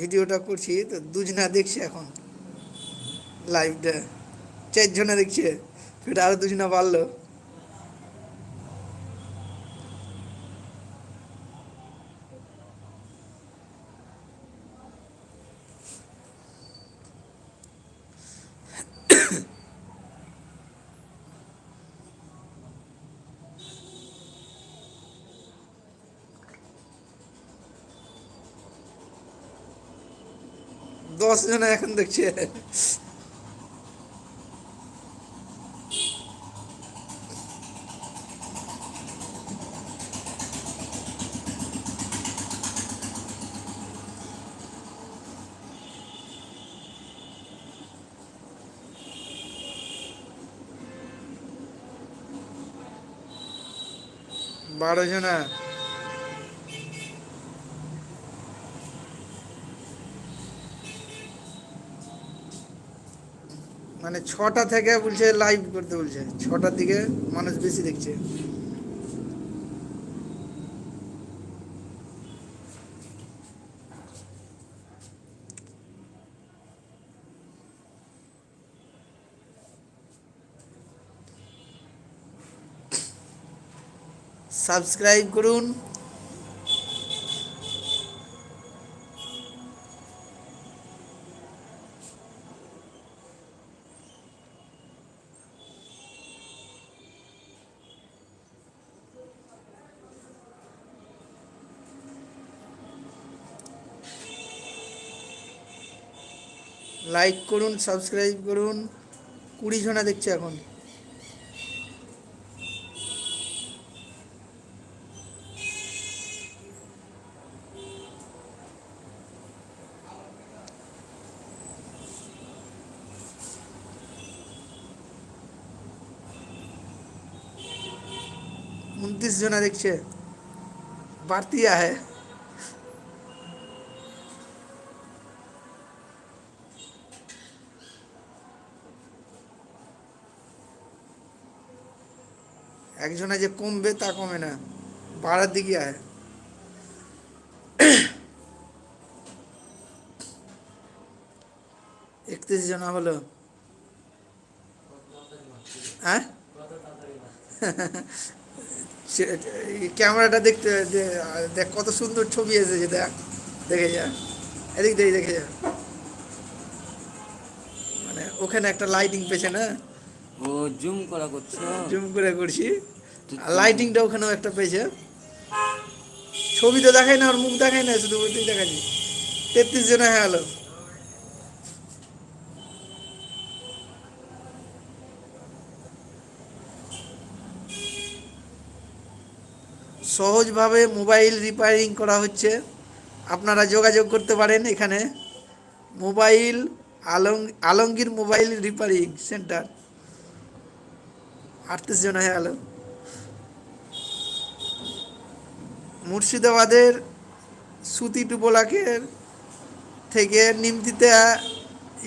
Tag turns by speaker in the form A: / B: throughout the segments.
A: ভিডিওটা করছি তো দুজনা দেখছে এখন। লাইভটা চারজনে দেখছে। সেটা আরও দুজনা বাড়লো। দশ জনে এখন দেখছে। বারো জনা। মানে ছটা থেকে বলছে লাইভ করতে বলছে। ছটার দিকে মানুষ বেশি দেখছে। সাবস্ক্রাইব করুন। লাইক করুন সাবস্ক্রাইব করুন। কুড়ি জনা দেখছে এখন। উনত্রিশ জনা দেখছে। বাড়তি আহে একজনে যে কমবে তা কমে না বাড়ার দিকে আয়। একত্রিশ জনা হলো। হ্যাঁ? ক্যামেরাটা দেখতে দেখ কত সুন্দর ছবি এসেছে দেখ দেখে যা। এদিক দেখে দেখে যা। মানে ওখানে একটা লাইটিং পেছে না?
B: ও জুম করা করছ?
A: জুম করে করছি। লাইটিংটা ওখানেও একটা পেয়েছে। ছবি তো দেখাই না, আর মুখ দেখাই না, শুধু ওইটাই দেখাচ্ছি। তেত্রিশ জন হয়ে গেল সহজভাবে মোবাইল রিপেয়ারিং করা হচ্ছে। আপনারা যোগাযোগ করতে পারেন এখানে। মোবাইল আলং, আলমগীর মোবাইল রিপেয়ারিং সেন্টার আটত্রিশ জন হয়ে গেল মুর্শিদাবাদের সুতি টুপোলাকের থেকে নিমতিতে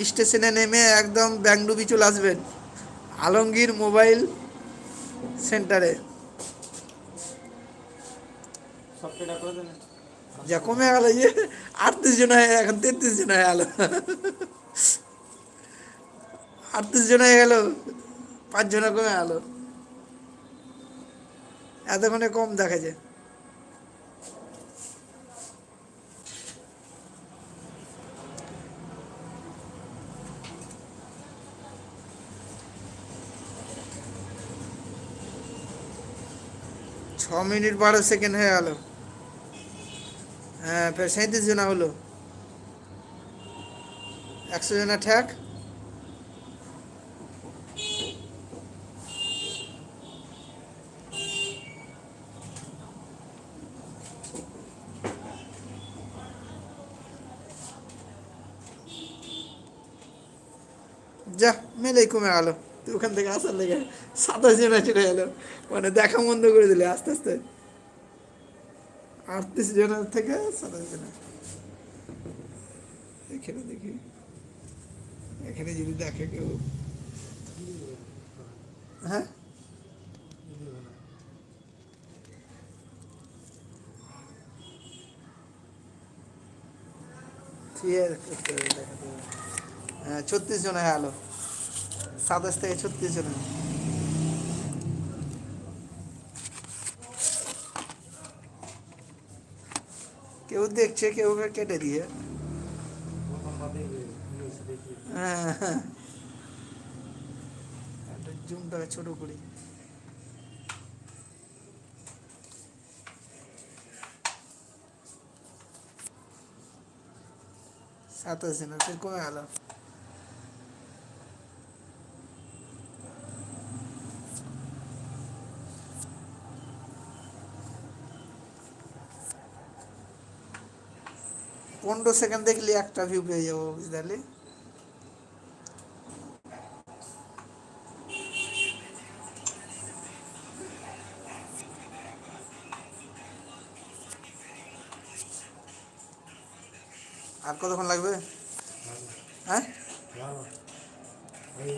A: স্টেশনে নেমে একদম ব্যাংডুবি চলে আসবেন। আলমগীর মোবাইল সেন্টারে। যা কমে গেল যে আটত্রিশ জন হয়ে এখন তেত্রিশ জন হয়ে গেল। আটত্রিশ জন হয়ে গেল পাঁচ জনে কমে গেল। এতক্ষণে কম দেখা যায়। মিনিট বারো সেকেন্ড হয়ে গেল। হ্যাঁ ফের সাঁত্রিশ জনা হলো। একশো জনা ঠ্যাক যা মেলেই কমে গেল তুই ওখান থেকে আসার লেগে সাতাশ জনা চলে গেল। মানে দেখা বন্ধ করে দিলে আস্তে আস্তে। আটত্রিশ জনের থেকে সাতাশ জনা এখানে দেখি। এখানে যদি দেখে কেউ। হ্যাঁ? হ্যাঁ ছত্রিশ জন হয়ে গেলো সাতাশ থেকে ছত্রিশ জন কেউ দেখছে, কেউ কেটে দিয়ে। হ্যাঁ। হ্যাঁ একটা জুমটাকে ছোট করি। সাতাশ জন আছে কমে গেল পনেরো সেকেন্ড দেখলে একটা ভিউ পেয়ে যাব বুঝতে আর কতক্ষণ লাগবে? হ্যাঁ।
C: এই